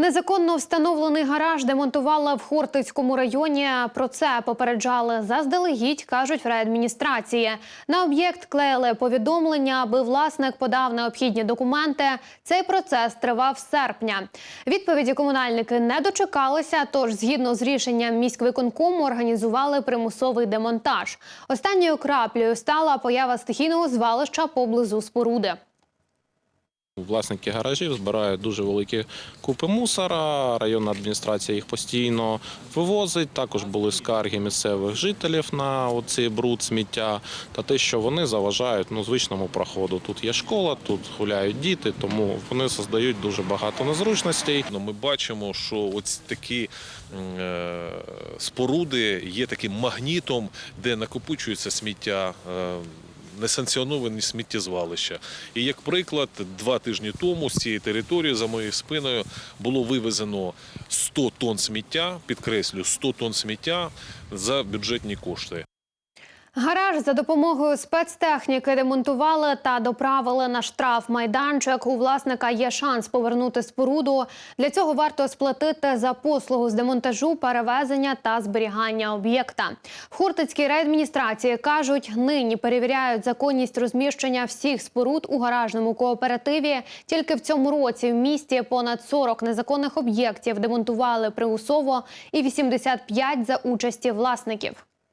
Незаконно встановлений гараж демонтували в Хортицькому районі. Про це попереджали заздалегідь, кажуть в райадміністрації. На об'єкт клеїли повідомлення, аби власник подав необхідні документи. Цей процес тривав з серпня. Відповіді комунальники не дочекалися, тож згідно з рішенням міськвиконкому організували примусовий демонтаж. Останньою краплею стала поява стихійного звалища поблизу споруди. Власники гаражів збирають дуже великі купи мусора. Районна адміністрація їх постійно вивозить. Також були скарги місцевих жителів на оцей бруд, сміття та те, що вони заважають ну, звичному проходу. Тут є школа, тут гуляють діти, тому вони создають дуже багато незручностей. Ну, Ми бачимо, що ось такі е, споруди є таким магнітом, де накопичується сміття. Несанкціоновані сміттєзвалища. І як приклад, два тижні тому з цієї території за моєю спиною було вивезено 100 тонн сміття, підкреслю, 100 тонн сміття за бюджетні кошти. Гараж за допомогою спецтехніки демонтували та доправили на штраф майданчик. У власника є шанс повернути споруду. Для цього варто сплатити за послугу з демонтажу, перевезення та зберігання об'єкта. В Хортицькій райадміністрації кажуть, нині перевіряють законність розміщення всіх споруд у гаражному кооперативі. Тільки в цьому році в місті понад 40 незаконних об'єктів демонтували примусово і 85 за участі власників.